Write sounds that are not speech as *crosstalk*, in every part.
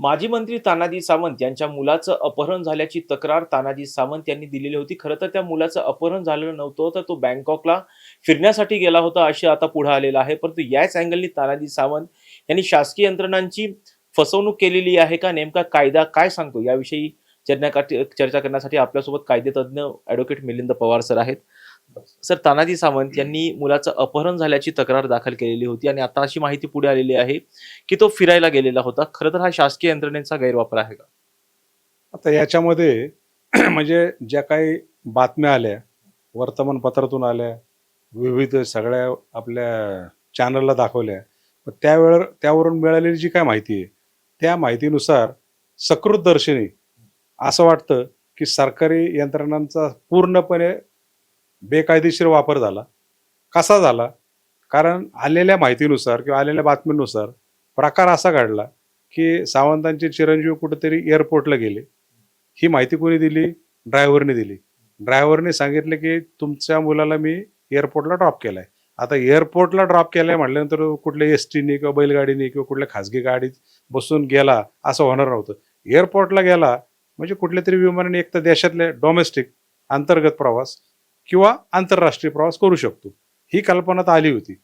माजी मंत्री तानाजी सावंत यांच्या मुलाचं अपहरण झाल्याची तक्रार तानाजी सावंत यांनी दिलेली होती. खरं तर त्या मुलाचं अपहरण झालेलं नव्हतं तर तो बँकॉकला फिरण्यासाठी गेला होता अशी आता पुढे आलेलं आहे. परंतु याच अँगलनी तानाजी सावंत यांनी शासकीय यंत्रणांची फसवणूक केलेली आहे का? नेमका कायदा काय सांगतो? याविषयी चर्चा चर्चा करण्यासाठी आपल्यासोबत कायदेतज्ञ ॲडव्होकेट मिलिंद पवार सर आहेत. सर तानाजी सावंत यांनी मुलाचं अपहरण झाल्याची तक्रार दाखल केलेली होती आणि आता अशी माहिती पुढे आलेली आहे की तो फिरायला गेलेला होता. खरं तर हा शासकीय यंत्रणेचा गैरवापर आहे का? आता याच्यामध्ये *clears throat* म्हणजे ज्या काही बातम्या आल्या वर्तमानपत्रातून आल्या विविध सगळ्या आपल्या चॅनलला दाखवल्या पण त्यावेळेवर त्यावरून मिळालेली जी काय माहिती आहे त्या माहितीनुसार सकृतदर्शनी असं वाटतं की सरकारी यंत्रणांचा पूर्णपणे बेकायदेशीर वापर झाला. कसा झाला? कारण आलेल्या माहितीनुसार किंवा आलेल्या बातमीनुसार प्रकार असा घडला की सावंतांचे चिरंजीव कुठेतरी एअरपोर्टला गेले. ही माहिती कोणी दिली? ड्रायव्हरने दिली. ड्रायव्हरने सांगितलं की तुमच्या मुलाला मी एअरपोर्टला ड्रॉप केलाय. आता एअरपोर्टला ड्रॉप केलाय म्हटल्यानंतर कुठल्या एस टीने किंवा बैलगाडीने किंवा कुठल्या खाजगी गाडीत बसून गेला असं होणार नव्हतं. एअरपोर्टला गेला म्हणजे कुठल्या तरी विमानाने एक तर देशातले डोमेस्टिक अंतर्गत प्रवास किंवा आंतरराष्ट्रीय प्रवास करू शकतो. ही कल्पना तर आली होती.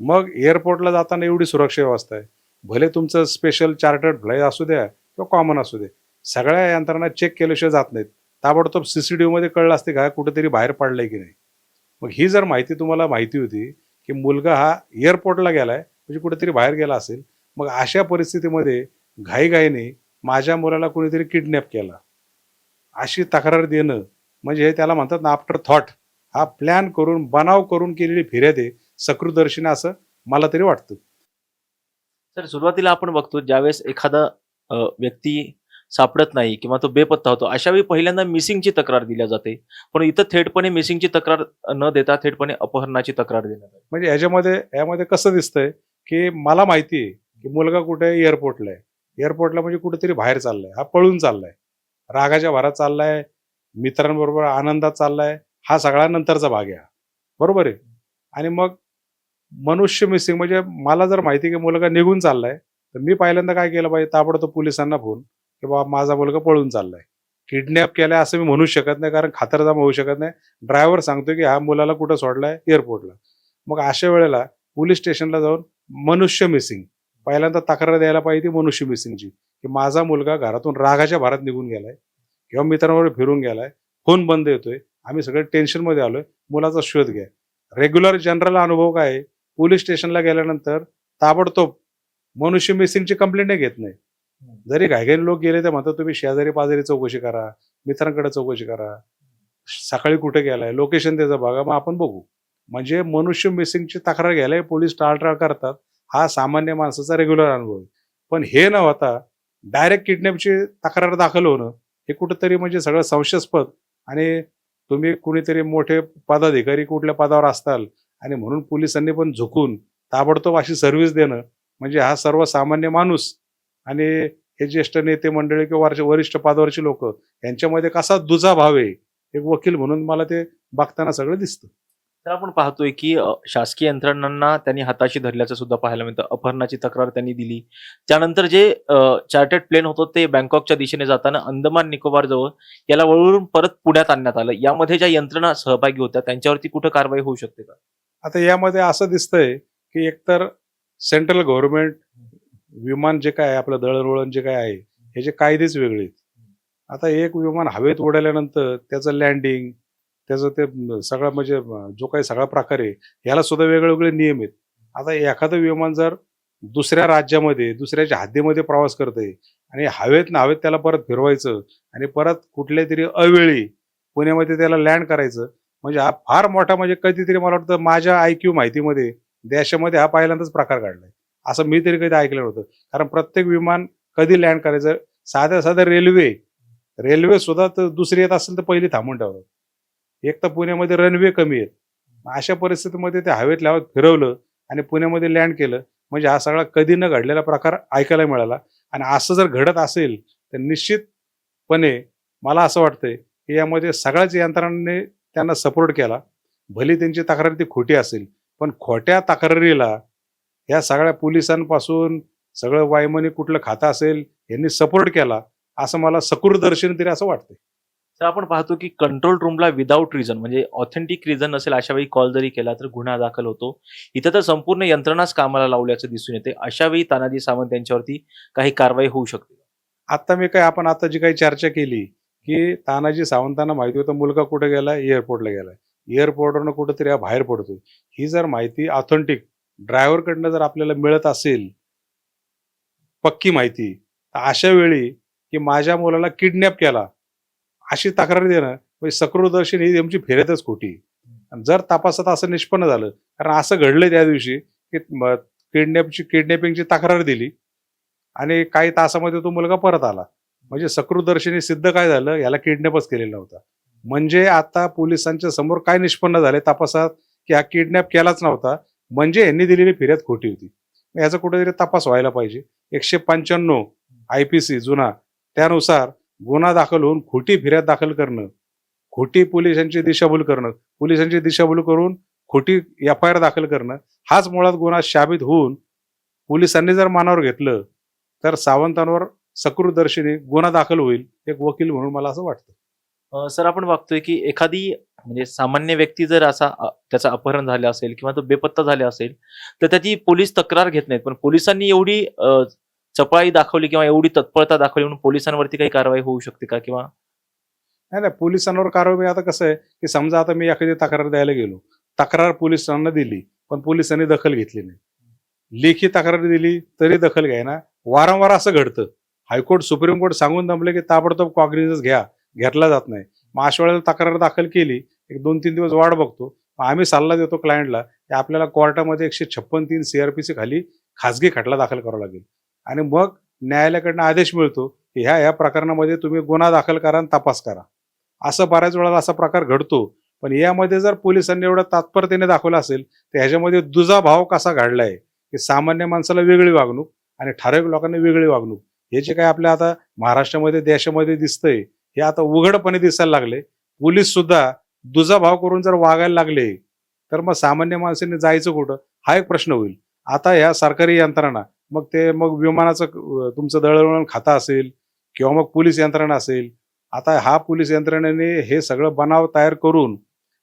मग एअरपोर्टला जाताना एवढी सुरक्षा व्यवस्था आहे. भले तुमचं स्पेशल चार्टर्ड फ्लाईट असू द्या किंवा कॉमन असू दे सगळ्या यंत्रणा चेक केल्याशिवाय जात नाहीत. ताबडतोब सी सी टी मध्ये कळलं असते का कुठेतरी बाहेर पडलंय की नाही. मग ही जर माहिती तुम्हाला माहिती होती की मुलगा हा एअरपोर्टला गेलाय म्हणजे कुठेतरी बाहेर गेला असेल मग अशा परिस्थितीमध्ये घाईघाईने माझ्या मुलाला कोणीतरी किडनॅप केला. अशी तक्रार देणं म्हणजे हे त्याला म्हणतात ना आफ्टर थॉट हा प्लॅन करून बनाव करून केलेली फिर्याद आहे. सकृदर्शीने असं मला तरी वाटतं. सर सुरुवातीला आपण बघतो ज्यावेळेस एखादा व्यक्ती सापडत नाही किंवा तो बेपत्ता होतो अशा वेळी पहिल्यांदा मिसिंगची तक्रार दिल्या जाते. पण इथं थेटपणे मिसिंगची तक्रार न देता थेटपणे अपहरणाची तक्रार देण्यात म्हणजे याच्यामध्ये यामध्ये कसं दिसतंय की मला माहिती आहे की मुलगा कुठे एअरपोर्टला आहे. एअरपोर्टला म्हणजे कुठेतरी बाहेर चाललाय. हा पळून चाललाय. रागाच्या भरात चाललाय. मित्रांबरोबर आनंदात चाललाय हा सगळा नंतरचा भाग आहे बरोबर आहे? आणि मग मनुष्य मिसिंग म्हणजे मला जर माहिती की मुलगा निघून चाललाय तर मी पहिल्यांदा काय केलं पाहिजे? ताबडतोब पोलिसांना फोन की बाबा माझा मुलगा पळून चाललाय. किडनॅप केलाय असं मी म्हणू शकत नाही कारण खातरजाम होऊ शकत नाही. ड्रायव्हर सांगतो की हा मुलाला कुठं सोडलाय? एअरपोर्टला मग अशा वेळेला पोलीस स्टेशनला जाऊन मनुष्य मिसिंग पहिल्यांदा तक्रार द्यायला पाहिजे ती मनुष्य मिसिंगची की माझा मुलगा घरातून रागाच्या भारात निघून गेलाय. किंवा मित्रांबरोबर फिरून गेलाय फोन बंद येतोय आम्ही सगळे टेन्शनमध्ये आलोय मुलाचा शोध घ्या. रेग्युलर जनरल अनुभव काय पोलीस स्टेशनला गेल्यानंतर ताबडतोब मनुष्य मिसिंगची कंप्लेंट घेत नाही. जरी घाईघाईने लोक गेले तर म्हणतात तुम्ही शेजारी पाजारी चौकशी करा मित्रांकडे चौकशी करा. सकाळी कुठे गेलाय? लोकेशन त्याचं बघा मग आपण बघू. म्हणजे मनुष्य मिसिंगची तक्रार घ्यायला पोलीस टाळटाळ करतात. हा सामान्य माणसाचा रेग्युलर अनुभव आहे. पण हे न होता डायरेक्ट किडनॅपची तक्रार दाखल होणं हे कुठंतरी म्हणजे सगळं संशयास्पद आणि तुम्ही कुणीतरी मोठे पदाधिकारी कुठल्या पदावर असताल आणि म्हणून पोलिसांनी पण झुकून ताबडतोब अशी सर्व्हिस देणं म्हणजे हा सर्वसामान्य माणूस आणि हे ज्येष्ठ नेते मंडळी किंवा वरचे- वरिष्ठ पदावरची लोक यांच्यामध्ये कसा दुजा भाव आहे एक वकील म्हणून मला ते बघताना सगळं दिसतं. तर आपण पाहतोय की शासकीय यंत्रणांना त्यांनी हाताशी धरल्याचं सुद्धा पाहायला मिळतं. अपहरणाची तक्रार त्यांनी दिली. त्यानंतर जे चार्टर्ड प्लेन होतं ते बँकॉकच्या दिशेने जाताना अंदमान निकोबार जवळ याला वळून परत पुण्यात आणण्यात आलं. यामध्ये ज्या यंत्रणा सहभागी होत्या त्यांच्यावरती कुठं कारवाई होऊ शकते का? आता यामध्ये असं दिसतंय की एकतर सेंट्रल गव्हर्नमेंट विमान जे काय आहे, आपलं दळणवळण जे काय आहे हे जे कायदेच वेगळे आहेत. आता एक विमान हवेत उडाल्यानंतर त्याचं लँडिंग त्याचं ते सगळा सगळं म्हणजे जो काही सगळा प्रकार आहे याला सुद्धा वेगळे नियम आहेत. आता एखादं विमान जर दुसऱ्या राज्यामध्ये दुसऱ्याच्या हद्दीमध्ये प्रवास करतंय आणि हवेत ना हवेत त्याला परत फिरवायचं आणि परत कुठल्या तरी अवेळी पुण्यामध्ये त्याला लँड करायचं म्हणजे हा फार मोठा म्हणजे कधीतरी मला वाटतं माझ्या आयक्यू माहितीमध्ये देशामध्ये हा पहिल्यांदाच प्रकार काढलाय असं मी तरी कधी ऐकलं नव्हतं. कारण प्रत्येक विमान कधी लँड करायचं? साध्या साध्या रेल्वे रेल्वे सुद्धा तर दुसरी येत असेल तर पहिली थांबून ठेवतात एक तर पुण्यामध्ये रनवे कमी आहेत. अशा परिस्थितीमध्ये ते हवेत लावत फिरवलं आणि पुण्यामध्ये लँड केलं. म्हणजे हा सगळा कधी न घडलेला प्रकार ऐकायला मिळाला. आणि असं जर घडत असेल तर निश्चितपणे मला असं वाटतंय की यामध्ये सगळ्याच यंत्रणांनी त्यांना सपोर्ट केला. भली त्यांची तक्रार ती खोटी असेल पण खोट्या तक्रारीला या सगळ्या पोलिसांपासून सगळं वायमनी कुठलं खातं असेल यांनी सपोर्ट केला असं मला सकृदर्शन तरी असं वाटतं तर आपण पाहतो की कंट्रोल रूमला विदाऊट रिझन म्हणजे ऑथेंटिक रिझन नसेल अशा वेळी कॉल जरी केला तर गुन्हा दाखल होतो. इथं तर संपूर्ण यंत्रणाच कामाला लावल्याचं दिसून येते. अशा वेळी तानाजी सावंत यांच्यावरती काही कारवाई होऊ शकते आता मी काय आपण आता जी काही चर्चा केली की तानाजी सावंतांना माहिती होतं मुलगा कुठे गेला एअरपोर्टला गेलाय. एअरपोर्टवरनं कुठेतरी हा बाहेर पडतोय. ही जर माहिती ऑथेंटिक ड्रायव्हरकडनं जर आपल्याला मिळत असेल पक्की माहिती तर अशा वेळी की माझ्या मुलाला किडनॅप केला अशी तक्रार देणं म्हणजे सकृदर्शन ही आमची फेऱ्यातच खोटी. आणि जर तपासात असं निष्पन्न झालं कारण असं घडलं त्या दिवशी की किडनॅपची किडनॅपिंगची तक्रार दिली आणि काही तासामध्ये तो मुलगा परत आला. म्हणजे सकृदर्शनी सिद्ध काय झालं? याला किडनॅपच केलेला होता. म्हणजे आता पोलिसांच्या समोर काय निष्पन्न झाले तपासात? की हा किडनॅप केलाच नव्हता. म्हणजे यांनी दिलेली फिर्याद खोटी होती. याचा कुठेतरी तपास व्हायला पाहिजे. एकशे पंच्याण्णव आय पी सी जुना. त्यानुसार गुन्हा दाखल होऊन खोटी फिर्याद दाखल करणं खोटी पोलिसांची दिशाभूल करणं पोलिसांची दिशाभूल करून खोटी एफ आय आर दाखल करणं हाच मुळात गुन्हा शाबित होऊन पोलिसांनी जर मानावर घेतलं तर सावंतांवर सकृतदर्शनी गुन्हा दाखल होईल एक वकील म्हणून मला असं वाटतं. सर आपण बघतोय की एखादी म्हणजे सामान्य व्यक्ती जर असा त्याचं अपहरण झालं असेल किंवा तो बेपत्ता झाला असेल तर त्याची पोलीस तक्रार घेत नाहीत. पण पोलिसांनी एवढी चपळाई दाखवली किंवा एवढी तत्परता दाखवली म्हणून पोलिसांवरती काही कारवाई होऊ शकते का किंवा? नाही नाही पोलिसांवर कारवाई म्हणजे आता कसं आहे की समजा आता मी एखादी तक्रार द्यायला गेलो. तक्रार पोलिसांना दिली पण पोलिसांनी दखल घेतली नाही. लेखी तक्रार दिली तरी दखल घ्यायना वारंवार असं घडतं. हायकोर्ट सुप्रीम कोर्ट सांगून दमले की ताबडतोब कॉग्निजन्स घ्या घेतला जात नाही. मग अशा वेळेला तक्रार दाखल केली एक दोन तीन दिवस वाट बघतो. आम्ही सल्ला देतो क्लायंटला की आपल्याला कोर्टामध्ये एकशे छप्पन तीन सीआरपीसी खाली खाजगी खटला दाखल करावा लागेल. आणि मग न्यायालयाकडनं आदेश मिळतो की ह्या ह्या प्रकरणामध्ये तुम्ही गुन्हा दाखल करा आणि तपास करा. असं बऱ्याच वेळेला असा प्रकार घडतो. पण यामध्ये जर पोलिसांनी एवढं तात्परतेने दाखवलं असेल तर ह्याच्यामध्ये दुजा भाव कसा घडलाय? की सामान्य माणसाला वेगळी वागणूक आणि ठराविक लोकांना वेगळी वागणूक. हे जे काय आपल्या आता महाराष्ट्रामध्ये देशामध्ये दिसतंय हे आता उघडपणे दिसायला लागले. पोलीस सुद्धा दुजा भाव करून जर वागायला लागले तर मग सामान्य माणसाने जायचं कुठं? हा एक प्रश्न होईल. आता ह्या सरकारी यंत्रणा मग ते मग विमानाचं तुमचं दळणवळण खातं असेल किंवा मग पोलीस यंत्रणा असेल आता हा पोलीस यंत्रणेने हे सगळं बनाव तयार करून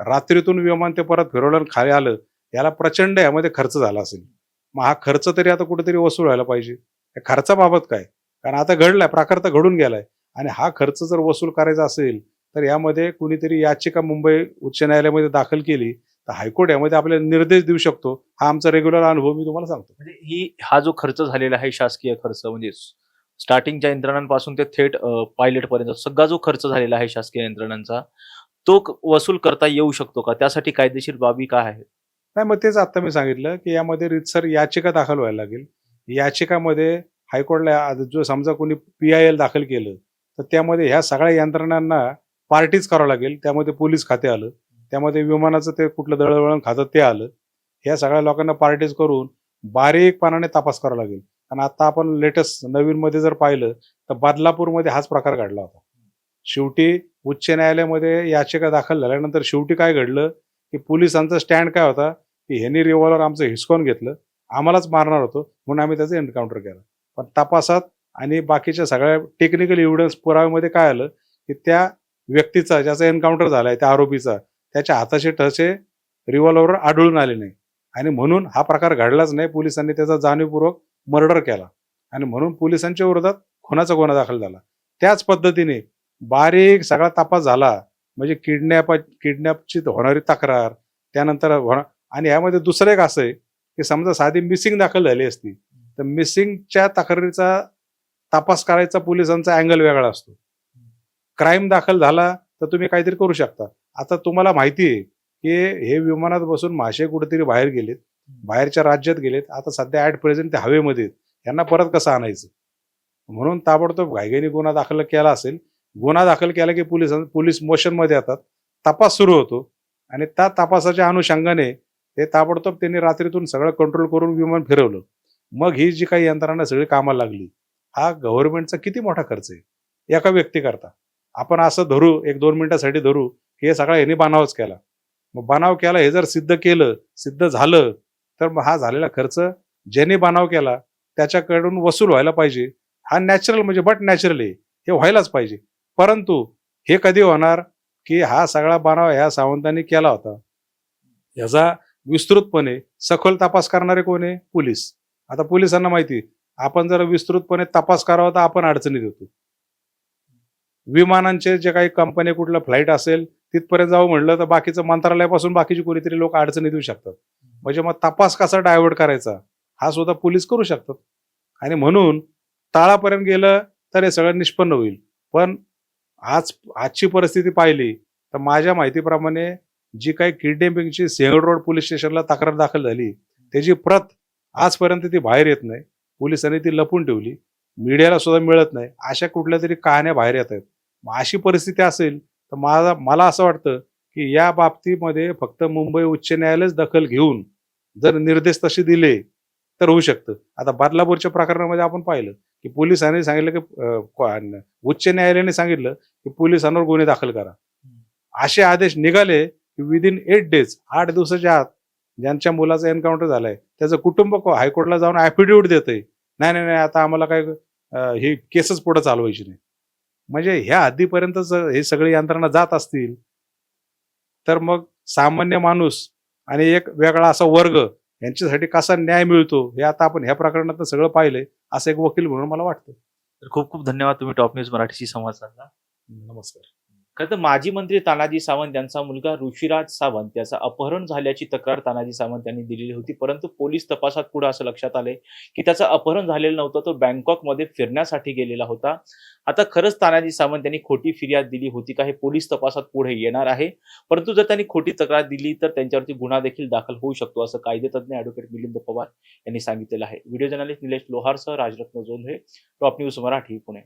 रात्रीतून विमान ते परत फिरवलं खाली आलं याला प्रचंड यामध्ये खर्च झाला असेल. मग हा खर्च तरी आता कुठेतरी वसूल व्हायला पाहिजे. या खर्चाबाबत काय? कारण आता घडलाय प्रकार तर घडून गेलाय. आणि हा खर्च जर वसूल करायचा असेल तर यामध्ये कुणीतरी याचिका मुंबई उच्च न्यायालयामध्ये दाखल केली तर हायकोर्ट यामध्ये आपल्याला निर्देश देऊ शकतो. हा आमचा रेग्युलर अनुभव मी तुम्हाला सांगतो. म्हणजे ही हा जो खर्च झालेला आहे शासकीय खर्च म्हणजे स्टार्टिंगच्या यंत्रणांपासून ते थेट पायलट पर्यंत सगळा जो खर्च झालेला आहे शासकीय यंत्रणांचा तो वसूल करता येऊ शकतो का? त्यासाठी कायदेशीर बाबी काय आहेत? नाही मग तेच आता मी सांगितलं की यामध्ये रितसर याचिका दाखल व्हायला लागेल. याचिकामध्ये हायकोर्टला जो समजा कोणी पी आय एल दाखल केलं तर त्यामध्ये ह्या सगळ्या यंत्रणांना पार्टीज करावं लागेल. त्यामध्ये पोलीस खाते आलं. त्यामध्ये विमानाचं ते कुठलं दळणवळण खातं ते आलं. ह्या सगळ्या लोकांना पार्टीज करून बारीकपणाने तपास करावा लागेल. आणि आता आपण लेटेस्ट नवीनमध्ये जर पाहिलं तर बदलापूरमध्ये हाच प्रकार घडला होता. शेवटी उच्च न्यायालयामध्ये याचिका दाखल झाल्यानंतर शेवटी काय घडलं? की पोलिसांचा स्टँड काय होता? की ह्यांनी रिव्हॉल्वर आमचं हिसकावून घेतलं. आम्हालाच मारणार होतो म्हणून आम्ही त्याचं एन्काउंटर केलं. पण तपासात आणि बाकीच्या सगळ्या टेक्निकल एव्हिडन्स पुराव्यामध्ये काय आलं? की त्या व्यक्तीचा ज्याचा एन्काउंटर आहे त्या आरोपीचा त्याच्या हाताचे ठसे रिव्हॉल्वर आढळून आले नाही. आणि म्हणून हा प्रकार घडलाच नाही. पोलिसांनी त्याचा जाणीवपूर्वक मर्डर केला. आणि म्हणून पोलिसांच्या विरोधात खुनाचा गुन्हा दाखल झाला. त्याच पद्धतीने बारीक सगळा तपास झाला. म्हणजे किडनॅप किडनॅपची होणारी तक्रार त्यानंतर होणार आणि यामध्ये दुसरं एक असं आहे की समजा साधी मिसिंग दाखल झाली असती तर मिसिंगच्या तक्रारीचा तपास करायचा पोलिसांचा अँगल वेगळा असतो. क्राईम दाखल झाला तर तुम्ही काहीतरी करू शकता. आता तुम्हाला माहिती आहे की हे विमानात बसून मासे कुठेतरी बाहेर गेलेत बाहेरच्या राज्यात गेलेत. आता सध्या ॲट प्रेझेंट ते हवेमध्ये आहेत. यांना परत कसं आणायचं? म्हणून ताबडतोब घाईघाईने गुन्हा दाखल केला असेल. गुन्हा दाखल केला की पोलीस पोलीस मोशनमध्ये येतात. तपास सुरू होतो. आणि त्या तपासाच्या अनुषंगाने ते ताबडतोब त्यांनी रात्रीतून सगळं कंट्रोल करून विमान फिरवलं. मग ही जी काही यंत्रणा सगळी कामाला लागली हा गव्हर्नमेंटचा किती मोठा खर्च आहे? एका व्यक्तीकरता. आपण असं धरू एक दोन मिनिटासाठी धरू हे सगळा यांनी बनावच केला. मग बनाव केला हे जर सिद्ध केलं सिद्ध झालं तर मग हा झालेला खर्च ज्याने बनाव केला त्याच्याकडून वसूल व्हायला पाहिजे. हा नॅचरल म्हणजे बट नॅचरल आहे. हे व्हायलाच पाहिजे. परंतु हे कधी होणार की हा सगळा बनाव ह्या सावंतांनी केला होता? याचा विस्तृतपणे सखोल तपास करणारे कोण आहे? पोलीस. आता पोलिसांना माहिती आपण जर विस्तृतपणे तपास करावा तर आपण अडचणीत येतो. विमानांचे जे काही कंपनी कुठलं फ्लाईट असेल तिथपर्यंत जाऊ म्हणलं तर बाकीचं मंत्रालयापासून बाकीची कोणीतरी लोक अडचणी देऊ शकतात. म्हणजे मग तपास कसा डायव्हर्ट करायचा? हा सुद्धा पोलीस करू शकतात. आणि म्हणून तळापर्यंत गेलं तर हे सगळं निष्पन्न होईल. पण आज आजची परिस्थिती पाहिली तर माझ्या माहितीप्रमाणे जी काही किडनॅपिंगची सिंहगड रोड पोलीस स्टेशनला तक्रार दाखल झाली त्याची प्रत आजपर्यंत ती बाहेर येत नाही. पोलिसांनी ती लपून ठेवली. मीडियाला सुद्धा मिळत नाही. अशा कुठल्या तरी कहाण्या बाहेर येत आहेत. मग अशी परिस्थिती असेल तर माझा मला असं वाटतं की या बाबतीमध्ये फक्त मुंबई उच्च न्यायालयच दखल घेऊन जर निर्देश तसे दिले तर होऊ शकतं. आता बदलापूरच्या प्रकरणामध्ये आपण पाहिलं की पोलिसांनी सांगितलं की उच्च न्यायालयाने सांगितलं की पोलिसांवर गुन्हे दाखल करा. असे आदेश निघाले की विदिन एट डेज आठ दिवसाच्या आत ज्यांच्या मुलाचा एन्काउंटर झालाय त्याचं कुटुंब को- हायकोर्टला जाऊन ॲफिडेव्हिट देतंय. नाही नाही नाही आता आम्हाला काय ही केसच पुढे चालवायची नाही. म्हणजे ह्या हद्दीपर्यंत हे सगळे यंत्रणा जात असतील तर मग सामान्य माणूस आणि एक वेगळा असा वर्ग यांच्यासाठी कसा न्याय मिळतो हे आता आपण ह्या प्रकरणात सगळं पाहिलंय असं एक वकील म्हणून मला वाटतं. तर खूप खूप धन्यवाद तुम्ही टॉप न्यूज मराठीशी संवाद साधला. नमस्कार. खरं तर माजी मंत्री तानाजी सावंत यांचा मुलगा ऋषीराज सावंत याचं अपहरण झाल्याची तक्रार तानाजी सावंत यांनी दिलेली होती. परंतु पोलीस तपासात पुढे असं लक्षात आले की त्याचं अपहरण झालेलं नव्हतं तो बँकॉकमध्ये फिरण्यासाठी गेलेला होता. आता खरंच तानाजी सावंत यांनी खोटी फिर्याद दिली होती का हे पोलीस तपासात पुढे येणार आहे. परंतु जर त्यांनी खोटी तक्रार दिली तर त्यांच्यावरती गुन्हा देखील दाखल होऊ शकतो असं कायदेतज्ञ ऍडव्होकेट मिलिंद पवार यांनी सांगितलेलं आहे. व्हिडिओ जर्नलिस्ट निलेश लोहारसह Rajratna Jondhale. Top news Marathi Pune.